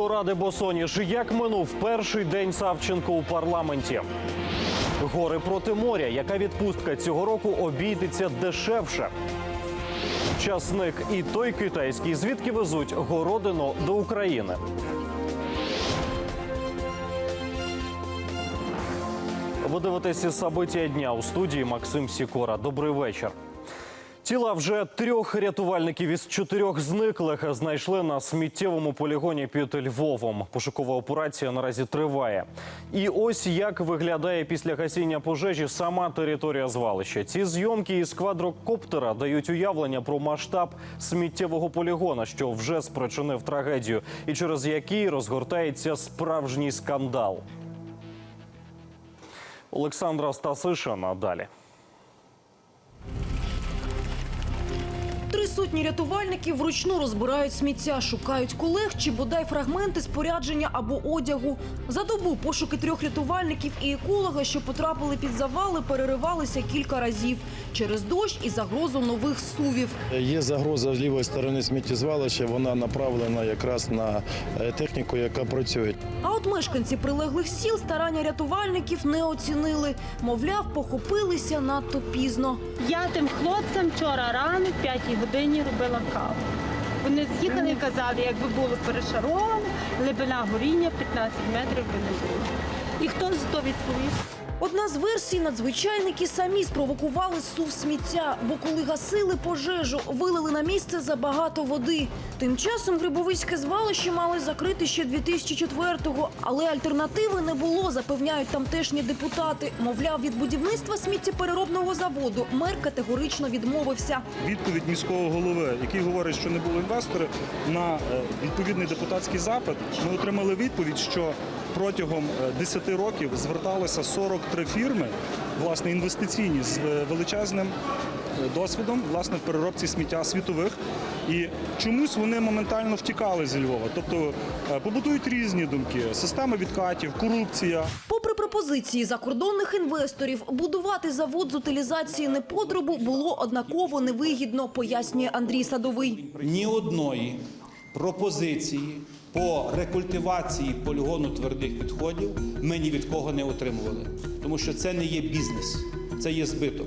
До Ради Босоніж. Як минув перший день Савченко у парламенті? Гори проти моря. Яка відпустка цього року обійдеться дешевше? Часник і той китайський, звідки везуть городину до України. Ви дивитеся собиття дня у студії Максим Сікора. Добрий вечір. Тіла вже трьох рятувальників із чотирьох зниклих знайшли на сміттєвому полігоні під Львовом. Пошукова операція наразі триває. І ось як виглядає після гасіння пожежі сама територія звалища. Ці зйомки із квадрокоптера дають уявлення про масштаб сміттєвого полігона, що вже спричинив трагедію, і через який розгортається справжній скандал. Олександра Стасишина далі. Сотні рятувальників вручну розбирають сміття, шукають колег чи бодай фрагменти спорядження або одягу. За добу пошуки трьох рятувальників і еколога, що потрапили під завали, переривалися кілька разів через дощ і загрозу нових сувів. Є загроза з лівої сторони сміттєзвалища, вона направлена якраз на е, техніку, яка працює. А от мешканці прилеглих сіл старання рятувальників не оцінили. Мовляв, похопилися надто пізно. Я тим хлопцям вчора рано, в п'ятій годині робила каву. Вони з'їхали і казали, якби було перешаровано, глибина горіння 15 метрів би не було. І хто за то відповість? Одна з версій надзвичайники самі спровокували сув сміття, бо коли гасили пожежу, вилили на місце забагато води. Тим часом Грибовицьке звалище мали закрити ще 2004-го, але альтернативи не було, запевняють тамтешні депутати. Мовляв, від будівництва сміттєпереробного заводу мер категорично відмовився. відповідь міського голови, який говорить, що не було інвестора, на е, відповідний депутатський запит ми отримали відповідь, що протягом е, 10 років зверталося 43 фірми, власне, інвестиційні з е, величезним е, досвідом власне в переробці сміття світових. І чомусь вони моментально втікали зі Львова. Тобто е, побутують різні думки: система відкатів, корупція. Попри пропозиції закордонних інвесторів, будувати завод з утилізації непотребу було однаково невигідно, пояснює Андрій Садовий. ні одної пропозиції по рекультивації полігону твердих відходів ми ні від кого не отримували, тому що це не є бізнес, це є збиток.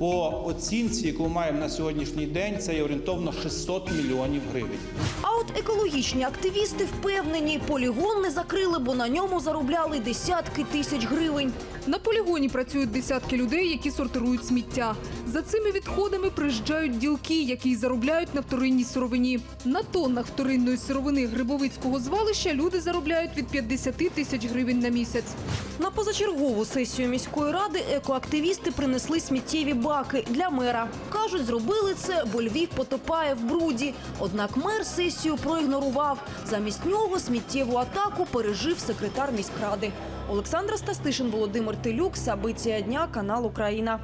По оцінці, яку ми маємо на сьогоднішній день, це є орієнтовно 600 мільйонів гривень. А от екологічні активісти впевнені, полігон не закрили, бо на ньому заробляли десятки тисяч гривень. На полігоні працюють десятки людей, які сортирують сміття. За цими відходами приїжджають ділки, які й заробляють на вторинній сировині. На тоннах вторинної сировини грибовицького звалища люди заробляють від 50 тисяч гривень на місяць. На позачергову сесію міської ради екоактивісти принесли сміттєві баки для мера. Кажуть, зробили це, бо Львів потопає в бруді. Однак мер сесію проігнорував. Замість нього сміттєву атаку пережив секретар міськради. Олександра Стастишин, Володимир Телюк, Сабиція дня, канал Україна.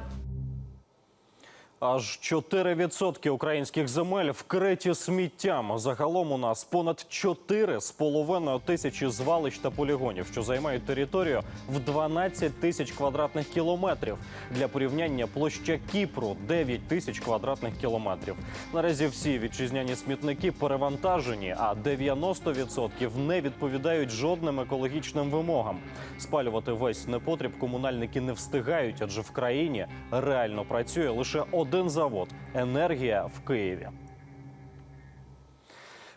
Аж 4% українських земель вкриті сміттям. Загалом у нас понад 4,5 тисячі звалищ та полігонів, що займають територію в 12 тисяч квадратних кілометрів. Для порівняння площа Кіпру 9 тисяч квадратних кілометрів. Наразі всі вітчизняні смітники перевантажені, а 90% не відповідають жодним екологічним вимогам. Спалювати весь непотріб комунальники не встигають, адже в країні реально працює лише один завод енергія в Києві.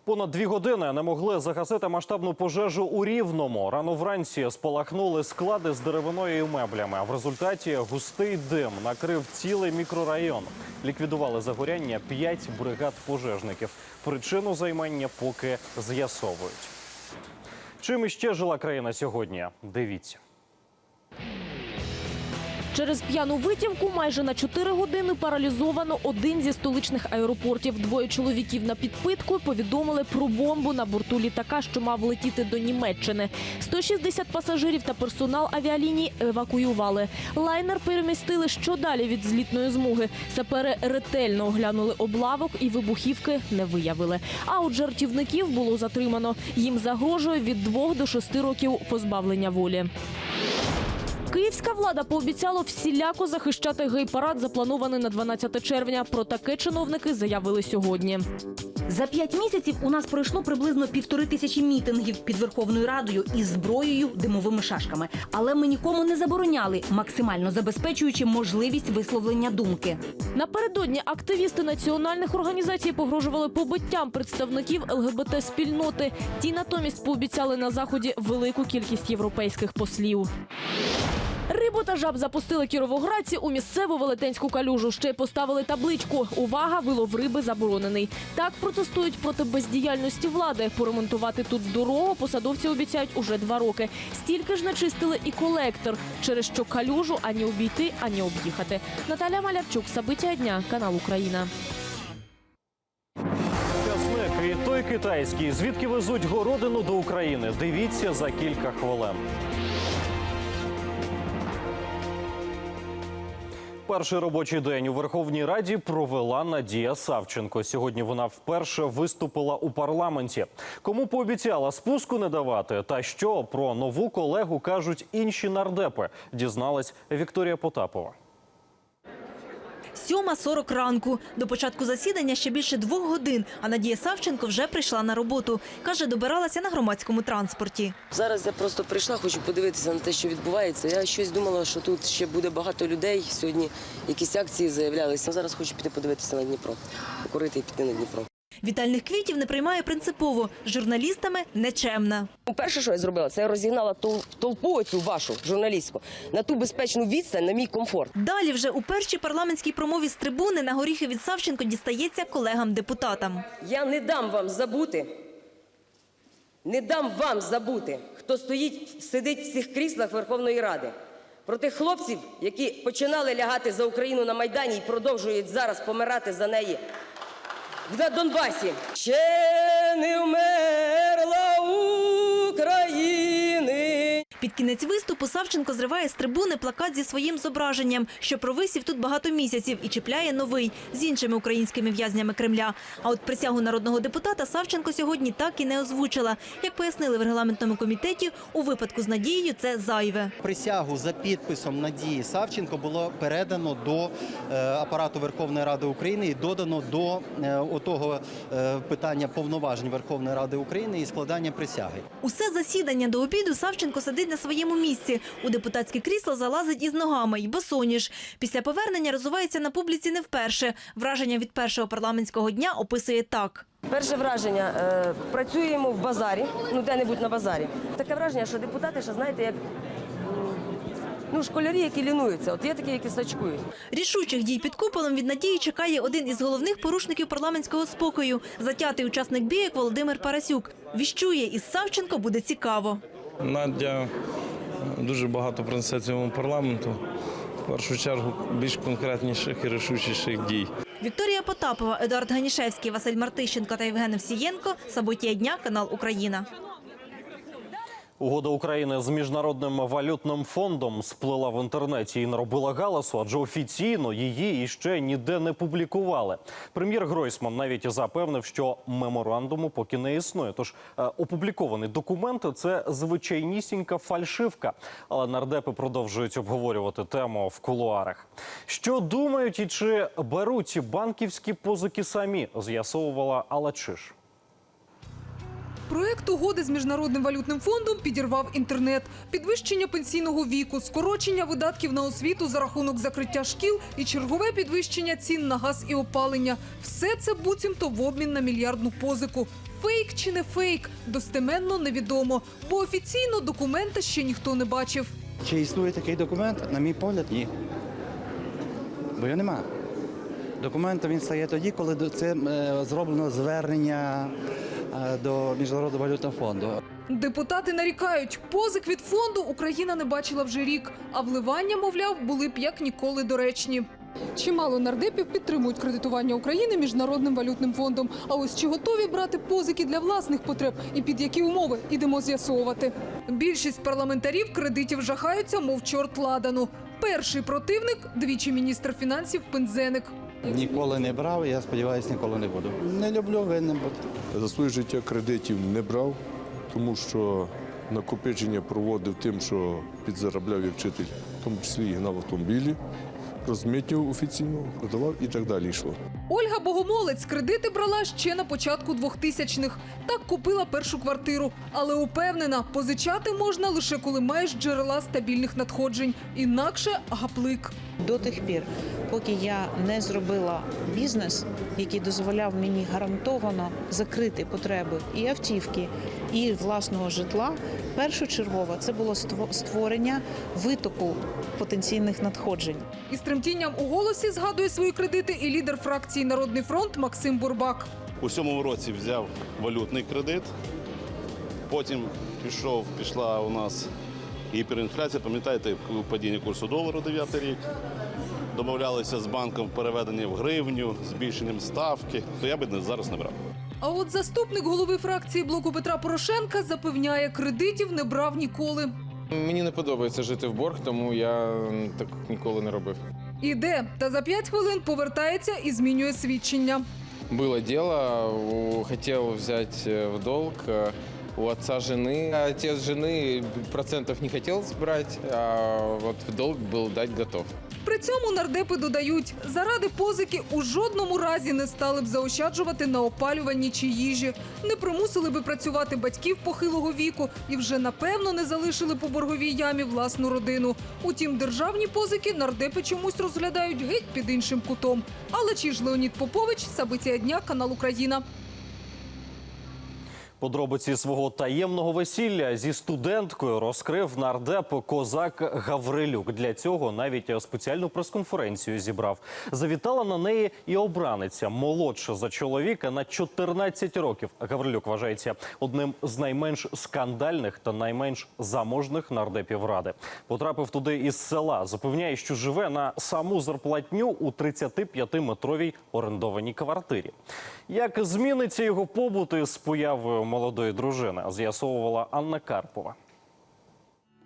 Понад дві години не могли загасити масштабну пожежу у Рівному. Рано вранці спалахнули склади з деревиною і меблями. А в результаті густий дим накрив цілий мікрорайон. Ліквідували загоряння п'ять бригад пожежників. Причину займання поки з'ясовують. Чим іще жила країна сьогодні? Дивіться. Через п'яну витівку майже на 4 години паралізовано один зі столичних аеропортів. Двоє чоловіків на підпитку повідомили про бомбу на борту літака, що мав летіти до Німеччини. 160 пасажирів та персонал авіаліній евакуювали. Лайнер перемістили що далі від злітної змуги. Сапери ретельно оглянули облавок і вибухівки не виявили. А от жартівників було затримано. Їм загрожує від 2 до 6 років позбавлення волі. Київ Київська влада пообіцяла всіляко захищати гей-парад, запланований на 12 червня. Про таке чиновники заявили сьогодні. За п'ять місяців у нас пройшло приблизно півтори тисячі мітингів під Верховною Радою із зброєю, димовими шашками. Але ми нікому не забороняли, максимально забезпечуючи можливість висловлення думки. Напередодні активісти національних організацій погрожували побиттям представників ЛГБТ спільноти. Ті натомість пообіцяли на заході велику кількість європейських послів. Рибу та жаб запустили кіровоградці у місцеву велетенську калюжу. Ще й поставили табличку Увага! Вилов риби заборонений. Так протестують проти бездіяльності влади. Поремонтувати тут дорогу посадовці обіцяють уже два роки. Стільки ж начистили і колектор, через що калюжу ані обійти, ані об'їхати. Наталя Малявчук, Сабиття дня, канал Україна. І той китайський. Звідки везуть городину до України? Дивіться за кілька хвилин. Перший робочий день у Верховній Раді провела Надія Савченко. Сьогодні вона вперше виступила у парламенті. Кому пообіцяла спуску не давати, та що про нову колегу кажуть інші нардепи, дізналась Вікторія Потапова. 7.40 ранку. До початку засідання ще більше двох годин, а Надія Савченко вже прийшла на роботу. Каже, добиралася на громадському транспорті. Зараз я просто прийшла, хочу подивитися на те, що відбувається. Я щось думала, що тут ще буде багато людей. Сьогодні якісь акції заявлялися. Зараз хочу піти подивитися на Дніпро, покорити і піти на Дніпро. Вітальних квітів не приймає принципово. З журналістами нечемна. Ну, Перше, що я зробила, це я розігнала тол- толпу оцю вашу журналістську на ту безпечну відстань, на мій комфорт. Далі вже у першій парламентській промові з трибуни на горіхи від Савченко дістається колегам-депутатам. Я не дам вам забути, не дам вам забути, хто стоїть, сидить в цих кріслах Верховної Ради. Про тих хлопців, які починали лягати за Україну на Майдані і продовжують зараз помирати за неї в Донбасі. Ще не вмерла України. Під кінець виступу Савченко зриває з трибуни плакат зі своїм зображенням, що провисів тут багато місяців, і чіпляє новий з іншими українськими в'язнями Кремля. А от присягу народного депутата Савченко сьогодні так і не озвучила. Як пояснили в регламентному комітеті, у випадку з Надією це зайве. Присягу за підписом Надії Савченко було передано до е, апарату Верховної Ради України і додано до е, отого е, питання повноважень Верховної Ради України і складання присяги. Усе засідання до обіду Савченко сидить на своєму місці. У депутатське крісло залазить із ногами й босоніж. Після повернення розвивається на публіці не вперше. Враження від першого парламентського дня описує так. Перше враження е, працюємо в базарі, ну де-небудь на базарі. Таке враження, що депутати, ще знаєте, як ну, школярі, які лінуються. От є такі, які сачкують. Рішучих дій під куполом від Надії чекає один із головних порушників парламентського спокою – затятий учасник бійок Володимир Парасюк. Віщує, із Савченко буде цікаво. Надя дуже багато принесе цьому парламенту. В першу чергу більш конкретніших і рішучіших дій. Вікторія Потапова, Едуард Ганішевський, Василь Мартищенко та Євген Овсієнко. Сабиття дня, канал Україна. Угода України з міжнародним валютним фондом сплила в інтернеті і наробила галасу, адже офіційно її іще ніде не публікували. Прем'єр Гройсман навіть запевнив, що меморандуму поки не існує. Тож е, опублікований документ це звичайнісінька фальшивка. Але нардепи продовжують обговорювати тему в кулуарах. Що думають і чи беруть банківські позики самі? З'ясовувала Алла Чиш. Проект угоди з міжнародним валютним фондом підірвав інтернет, підвищення пенсійного віку, скорочення видатків на освіту за рахунок закриття шкіл і чергове підвищення цін на газ і опалення. Все це буцімто в обмін на мільярдну позику. Фейк чи не фейк, достеменно невідомо, бо офіційно документа ще ніхто не бачив. Чи існує такий документ? На мій погляд, ні. Бо його нема. Документом він стає тоді, коли це е, зроблено звернення до Міжнародного валютного фонду. Депутати нарікають, позик від фонду Україна не бачила вже рік, а вливання, мовляв, були б як ніколи доречні. Чимало нардепів підтримують кредитування України міжнародним валютним фондом. А ось чи готові брати позики для власних потреб і під які умови ідемо з'ясовувати. Більшість парламентарів кредитів жахаються, мов чорт ладану. Перший противник двічі міністр фінансів Пензеник. Ніколи не брав, я сподіваюся, ніколи не буду. Не люблю винним бути. За своє життя кредитів не брав, тому що накопичення проводив тим, що підзаробляв як вчитель. в тому числі і гнав автомобілі, розмитнював офіційно, продавав і так далі йшло. Ольга Богомолець кредити брала ще на початку 2000-х. Так купила першу квартиру. Але упевнена, позичати можна лише коли маєш джерела стабільних надходжень. Інакше гаплик. До тих пір, поки я не зробила бізнес, який дозволяв мені гарантовано закрити потреби і автівки, і власного житла, першочергово це було ство- створення витоку потенційних надходжень. Із тремтінням у голосі згадує свої кредити і лідер фракції Народний фронт Максим Бурбак. У сьомому році взяв валютний кредит. Потім пішов, пішла у нас гіперінфляція. Пам'ятаєте, падіння курсу долару 9 рік. Домовлялися з банком в переведенні в гривню, збільшенням ставки. То я би зараз не брав. А от заступник голови фракції блоку Петра Порошенка запевняє, кредитів не брав ніколи. Мені не подобається жити в борг, тому я так ніколи не робив. Іде та за п'ять хвилин повертається і змінює свідчення. Было дело, у- хотел взять э, в долг э, у отца жены. А Отец жены процентов не хотел брать, а вот в долг был дать готов. При цьому нардепи додають, заради позики у жодному разі не стали б заощаджувати на опалюванні чи їжі, не примусили би працювати батьків похилого віку і вже напевно не залишили по борговій ямі власну родину. Утім, державні позики нардепи чомусь розглядають геть під іншим кутом. Але чи ж Леонід Попович, Сабиція дня, канал Україна. Подробиці свого таємного весілля зі студенткою розкрив нардеп козак Гаврилюк. Для цього навіть спеціальну прес-конференцію зібрав. Завітала на неї і обраниця молодша за чоловіка на 14 років. Гаврилюк вважається одним з найменш скандальних та найменш заможних нардепів ради. Потрапив туди із села. Запевняє, що живе на саму зарплатню у 35-метровій орендованій квартирі. Як зміниться його побут із появою молодої дружини, з'ясовувала Анна Карпова.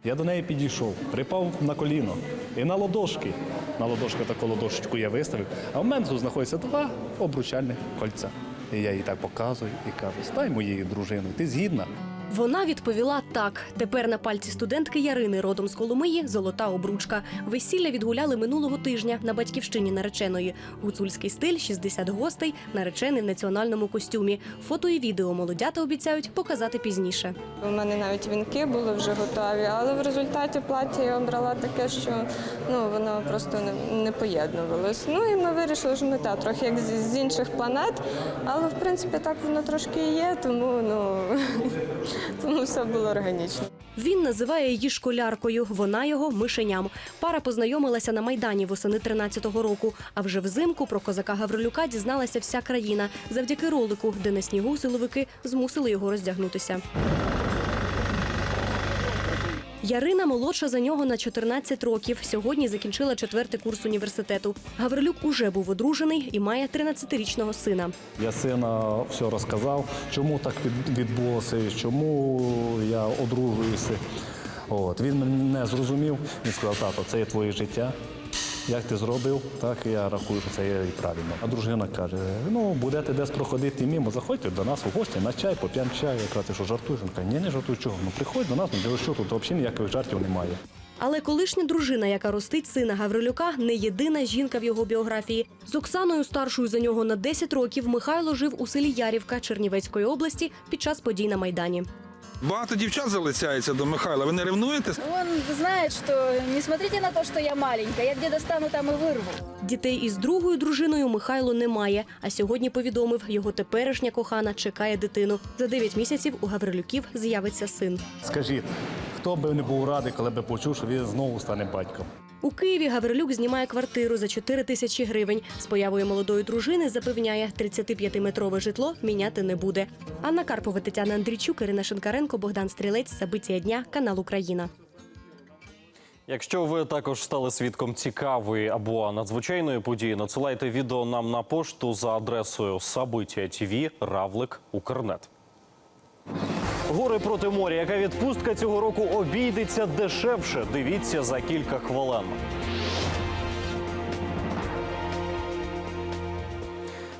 Я до неї підійшов, припав на коліно і на ладошки. На ладошки таку ладошечку я виставив, а в мене тут знаходяться два обручальних кольця. І я їй так показую і кажу: стай моєю дружиною, ти згідна? Вона відповіла так. Тепер на пальці студентки Ярини, родом з Коломиї, золота обручка. Весілля відгуляли минулого тижня на батьківщині нареченої. Гуцульський стиль, 60 гостей, наречений в національному костюмі. Фото і відео молодята обіцяють показати пізніше. У мене навіть вінки були вже готові, але в результаті плаття я обрала таке, що ну воно просто не, не поєднувалось. Ну і ми вирішили, що ми та трохи як з, з інших планет, але в принципі так воно трошки є, тому ну тому все було органічно. Він називає її школяркою, вона його мишеням. Пара познайомилася на майдані восени 13-го року. А вже взимку про козака Гаврилюка дізналася вся країна завдяки ролику, де на снігу силовики змусили його роздягнутися. Ярина молодша за нього на 14 років. Сьогодні закінчила четвертий курс університету. Гаврилюк уже був одружений і має 13-річного сина. Я сина все розказав, чому так від- відбулося, чому я одружуюся. От. Він мене зрозумів, він сказав, тато, це є твоє життя. Як ти зробив, так я рахую, що це є і правильно. А дружина каже: ну будете десь проходити мимо, заходьте до нас у гості на чай, поп'ємо чай. Я кажу, що жартуєш? Він каже, ні, не жартую, чого? Ну приходь до нас, ну що тут взагалі ніяких жартів немає. Але колишня дружина, яка ростить сина Гаврилюка, не єдина жінка в його біографії. З Оксаною, старшою за нього на 10 років, Михайло жив у селі Ярівка Чернівецької області під час подій на майдані. Багато дівчат залицяється до Михайла. Ви не ревнуєте? Он знает, что не смотрите на то, что я маленькая. Я где достану, там и вырву. Дітей із другою дружиною Михайло немає. А сьогодні повідомив, його теперішня кохана чекає дитину. За 9 місяців у Гаврилюків з'явиться син. Скажіть, хто би не був радий, коли би почув, що він знову стане батьком? У Києві Гаврилюк знімає квартиру за 4 тисячі гривень. З появою молодої дружини запевняє, 35-метрове житло міняти не буде. Анна Карпова, Тетяна Андрійчук, Ірина Шинкаренко, Богдан Стрілець, Сабиція дня, канал Україна. Якщо ви також стали свідком цікавої або надзвичайної події, надсилайте відео нам на пошту за адресою Сабиття Равлик Укрнет. Гори проти моря. Яка відпустка цього року обійдеться дешевше? Дивіться за кілька хвилин.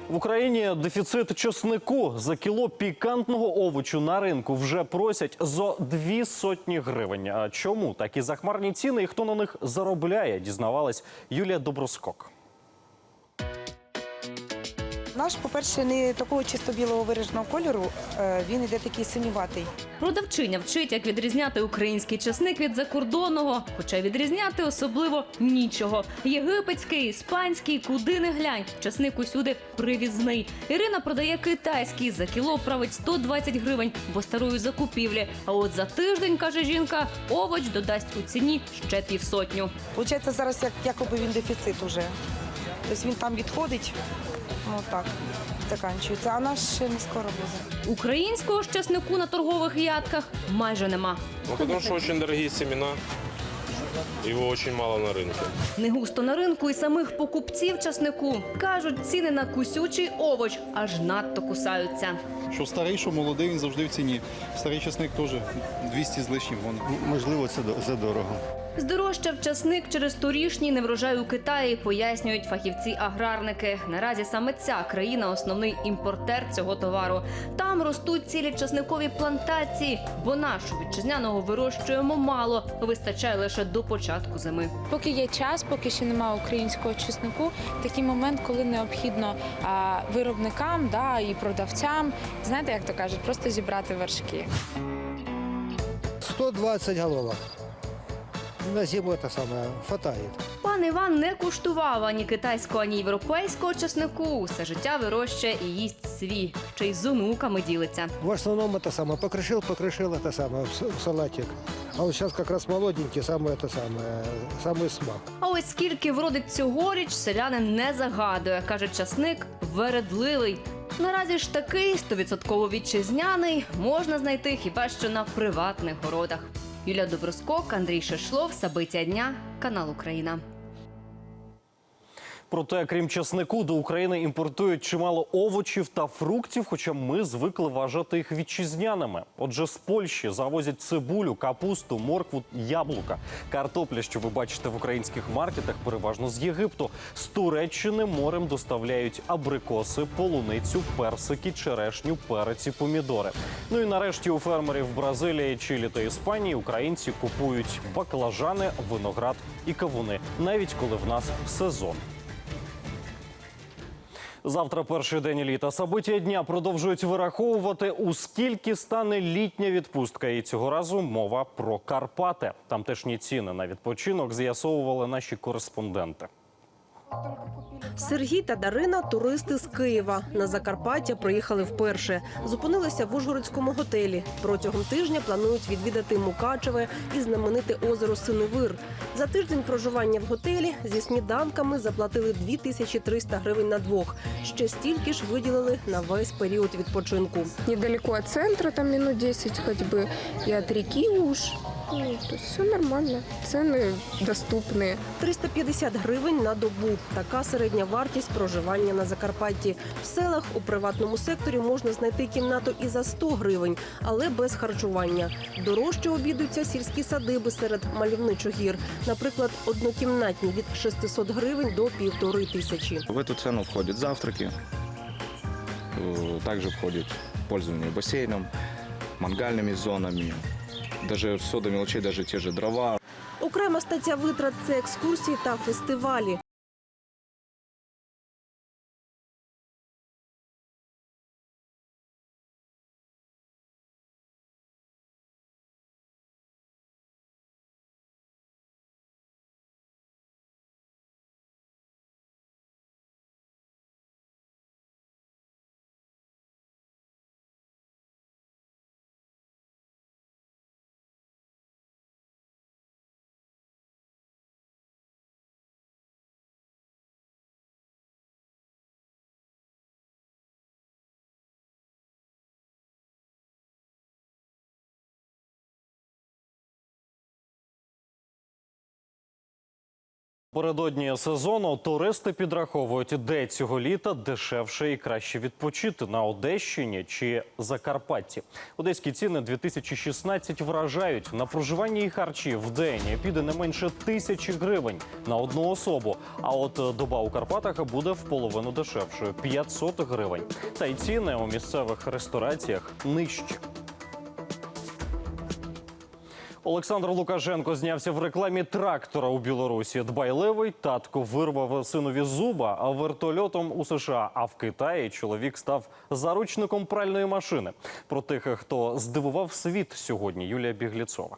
В Україні дефіцит чеснику за кіло пікантного овочу на ринку вже просять за дві сотні гривень. А чому такі захмарні ціни і хто на них заробляє? Дізнавалась Юлія Доброскок. Наш, по-перше, не такого чисто білого вираженого кольору, е, він іде такий синюватий. Продавчиня вчить, як відрізняти український чесник від закордонного, хоча відрізняти особливо нічого. Єгипетський, іспанський, куди не глянь. Чесник усюди привізний. Ірина продає китайський за кіло править 120 гривень, бо старої закупівлі. А от за тиждень, каже жінка, овоч додасть у ціні ще півсотню. Получається, зараз як, якоби він дефіцит уже. Тобто він там відходить, ну так, заканчується, а наш ще не скоро буде. Українського ж чеснику на торгових ядках майже нема. Ну, потому что очень дорогие семена. Его очень мало на рынке. Не густо на ринку і самих покупців часнику. Кажуть, ціни на кусючий овоч аж надто кусаються. Що старий, що молодий, він завжди в ціні. Старий часник теж 200 з лишнім. Можливо, це задорого. Здорожчав часник через торішній неврожай у Китаї, пояснюють фахівці-аграрники. Наразі саме ця країна основний імпортер цього товару. Там ростуть цілі часникові плантації, бо нашого вітчизняного вирощуємо мало, вистачає лише до початку зими. Поки є час, поки ще немає українського чеснику, такий момент, коли необхідно а, виробникам да, і продавцям, знаєте, як то кажуть, просто зібрати вершки. 120 головок На зиму это самое хватает. Пан Іван не куштував ані китайського, ані європейського чеснику. Усе життя вирощує і їсть свій, чи й з онуками ділиться. В основном это самое. Покрышил, покрышил это самое в с- в салатик. А вот сейчас как раз молоденький, самое это самое, самый смак. А ось скільки вродить цьогоріч, селянин не загадує. Каже, часник вередливий. Наразі ж такий стовідсотково вітчизняний можна знайти хіба що на приватних городах. Юлія Доброскок, Андрій Шашлов, Сабиття дня, канал Україна. Проте, крім часнику, до України імпортують чимало овочів та фруктів, хоча ми звикли вважати їх вітчизняними. Отже, з Польщі завозять цибулю, капусту, моркву, яблука. Картопля, що ви бачите в українських маркетах, переважно з Єгипту. З Туреччини морем доставляють абрикоси, полуницю, персики, черешню, перець і помідори. Ну і нарешті у фермерів Бразилії, Чилі та Іспанії українці купують баклажани, виноград і кавуни, навіть коли в нас сезон. Завтра перший день літа. Собиття дня продовжують вираховувати, у скільки стане літня відпустка. І цього разу мова про Карпати. Тамтешні ціни на відпочинок з'ясовували наші кореспонденти. Сергій та Дарина туристи з Києва. На Закарпаття приїхали вперше. Зупинилися в Ужгородському готелі. Протягом тижня планують відвідати Мукачеве і знамените озеро Синевир. За тиждень проживання в готелі зі сніданками заплатили 2300 гривень на двох. Ще стільки ж виділили на весь період відпочинку. Недалеко от центра, там минут 10 ходьбы, и от реки уж Ну, то есть все нормально. Цены доступные. 350 гривень на добу. Така середня вартість проживання на Закарпатті. В селах у приватному секторі можна знайти кімнату і за 100 гривень, але без харчування. Дорожче обідуються сільські садиби серед мальовничих гір. Наприклад, однокімнатні від 600 гривень до півтори тисячі. В эту цену входят завтраки, э, также входит пользование бассейном, мангальными зонами, даже все до мелочей, даже те же дрова. Окрема стаття витрат це екскурсії та фестивалі. Передодні сезону туристи підраховують, де цього літа дешевше і краще відпочити на Одещині чи Закарпатті. Одеські ціни 2016 вражають на проживання і харчі в день піде не менше тисячі гривень на одну особу. А от доба у Карпатах буде в половину дешевшою 500 гривень. Та й ціни у місцевих рестораціях нижчі. Олександр Лукашенко знявся в рекламі трактора у Білорусі. Дбайливий татко вирвав синові зуба, вертольотом у США. А в Китаї чоловік став заручником пральної машини. Про тих, хто здивував світ сьогодні. Юлія Бігліцова.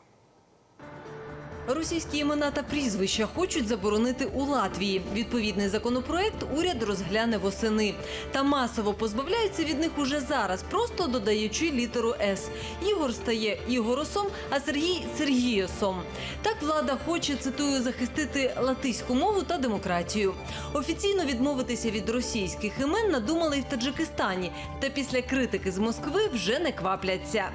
Російські імена та прізвища хочуть заборонити у Латвії. Відповідний законопроект уряд розгляне восени. Та масово позбавляються від них уже зараз, просто додаючи літеру С. Ігор стає Ігоросом, а Сергій Сергіосом. Так влада хоче, цитую, захистити латиську мову та демократію. Офіційно відмовитися від російських імен надумали й в Таджикистані. Та після критики з Москви вже не квапляться.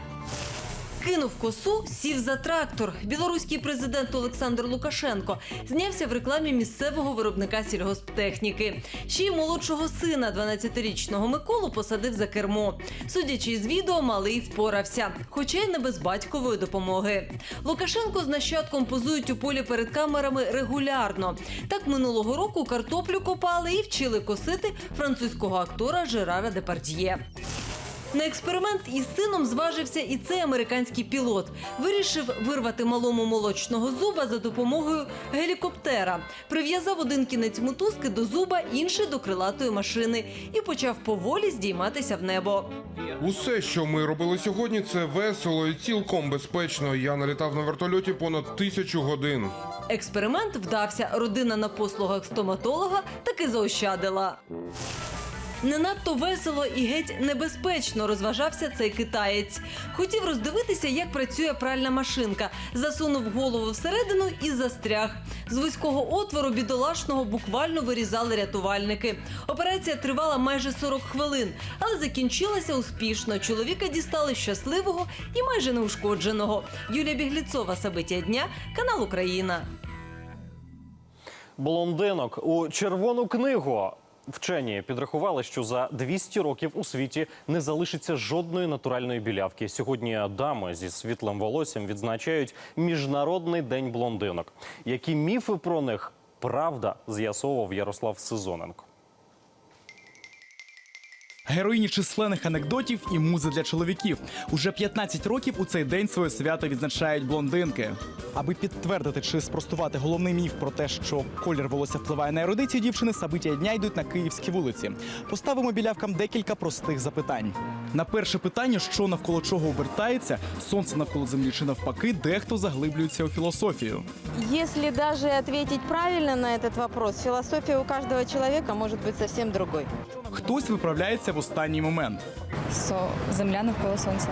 Кинув косу, сів за трактор. Білоруський президент Олександр Лукашенко знявся в рекламі місцевого виробника сільгосптехніки. Ще й молодшого сина, 12-річного Миколу, посадив за кермо. Судячи з відео, малий впорався, хоча й не без батькової допомоги. Лукашенко з нащадком позують у полі перед камерами регулярно. Так минулого року картоплю копали і вчили косити французького актора Жерара Депардьє. На експеримент із сином зважився і цей американський пілот. Вирішив вирвати малому молочного зуба за допомогою гелікоптера. Прив'язав один кінець мотузки до зуба, інший до крилатої машини і почав поволі здійматися в небо. Усе, що ми робили сьогодні, це весело і цілком безпечно. Я налітав на вертольоті понад тисячу годин. Експеримент вдався. Родина на послугах стоматолога таки заощадила. Не надто весело і геть небезпечно розважався цей китаєць. Хотів роздивитися, як працює пральна машинка. Засунув голову всередину і застряг. З вузького отвору бідолашного буквально вирізали рятувальники. Операція тривала майже 40 хвилин, але закінчилася успішно. Чоловіка дістали щасливого і майже неушкодженого. Юлія Бігліцова, Сабиття дня, канал Україна. Блондинок у червону книгу. Вчені підрахували, що за 200 років у світі не залишиться жодної натуральної білявки. Сьогодні дами зі світлим волоссям відзначають міжнародний день блондинок. Які міфи про них правда з'ясовував Ярослав Сезоненко. Героїні численних анекдотів і музи для чоловіків. Уже 15 років у цей день своє свято відзначають блондинки. Аби підтвердити чи спростувати головний міф про те, що колір волосся впливає на ерудицію дівчини, сабиття дня йдуть на київські вулиці. Поставимо білявкам декілька простих запитань. На перше питання, що навколо чого обертається, сонце навколо землі чи навпаки, дехто заглиблюється у філософію. Если даже ответить правильно на этот вопрос, философия у каждого человека может быть совсем другой. Хтось виправляється в останній момент. Со земля навколо сонця.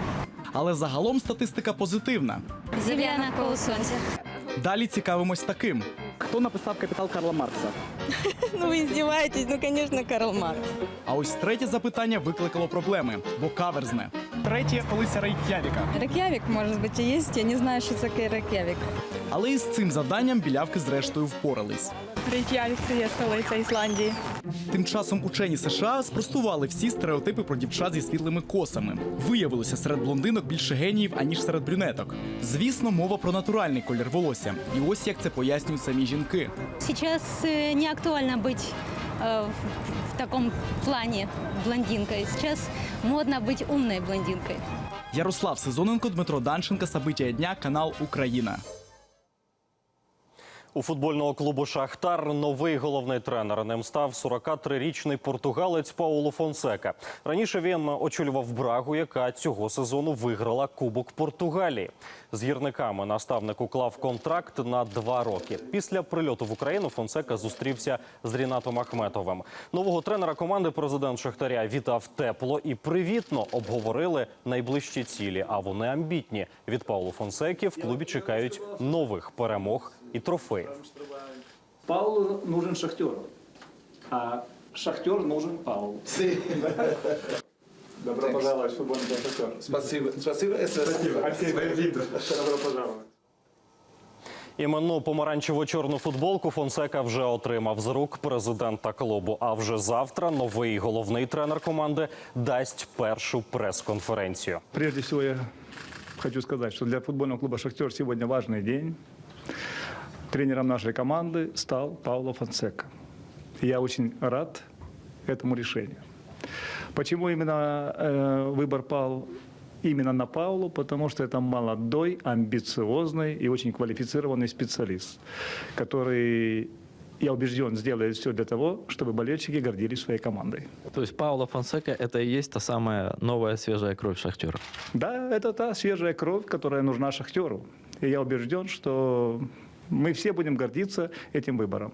Але загалом статистика позитивна. Земля навколо сонця. Далі цікавимось таким. Хто написав капітал Карла Маркса? Ну вы издеваетесь, ну конечно Карл Маркс. А ось третє запитання викликало проблеми, бо каверзне. Третє столиця Рейк'явіка. Рек'явік, може бути, є. Я не знаю, що таке Рек'явік. Але із цим завданням білявки зрештою впорались. Рек'явік це є столиця Ісландії. Тим часом учені США спростували всі стереотипи про дівчат зі світлими косами. Виявилося серед блондинок більше геніїв, аніж серед брюнеток. Звісно, мова про натуральний колір волосся. І ось як це пояснюють самі жінки. Сейчас э, не актуально быть э, в, в таком плане блондинкой. Сейчас модно быть умной блондинкой. Ярослав Сезоненко, Дмитро Данченко, Сабиття дня, канал Україна. У футбольного клубу Шахтар новий головний тренер. Ним став 43-річний португалець Пауло Фонсека. Раніше він очолював Брагу, яка цього сезону виграла Кубок Португалії. З гірниками наставник уклав контракт на два роки. Після прильоту в Україну Фонсека зустрівся з Рінатом Ахметовим. Нового тренера команди президент Шахтаря вітав тепло і привітно обговорили найближчі цілі. А вони амбітні. Від Пауло Фонсеки в клубі чекають нових перемог і трофеїв. Паулу нужен шахтер, а шахтер нужен Паулу. Добро пожаловать в футбольный клуб «Шахтер». Спасибо. Спасибо. Спасибо. Спасибо. Добро пожаловать. Іменну помаранчево-чорну футболку Фонсека вже отримав з рук президента клубу. А вже завтра новий головний тренер команди дасть першу прес-конференцію. Прежде всего я хочу сказать, что для футбольного клуба «Шахтер» сегодня важный день. Тренером нашей команды стал Пауло Фонсека. И Я очень рад этому решению. Почему именно э, выбор пал именно на Паулу? Потому что это молодой, амбициозный и очень квалифицированный специалист, который, я убежден, сделает все для того, чтобы болельщики гордились своей командой. То есть Пауло Фонсека – это и есть та самая новая свежая кровь Шахтера? Да, это та свежая кровь, которая нужна Шахтеру. И я убежден, что мы все будем гордиться этим выбором.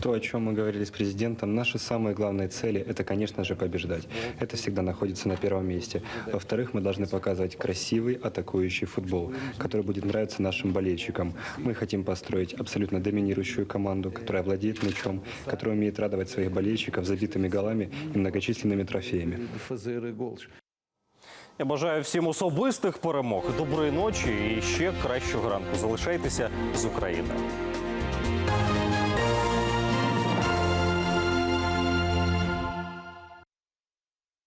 То, о чем мы говорили с президентом, наши самые главные цели – это, конечно же, побеждать. Это всегда находится на первом месте. Во-вторых, мы должны показывать красивый атакующий футбол, который будет нравиться нашим болельщикам. Мы хотим построить абсолютно доминирующую команду, которая владеет мячом, которая умеет радовать своих болельщиков забитыми голами и многочисленными трофеями. Я бажаю всім особистих перемог, доброї ночі і ще кращого ранку. Залишайтеся з Україною.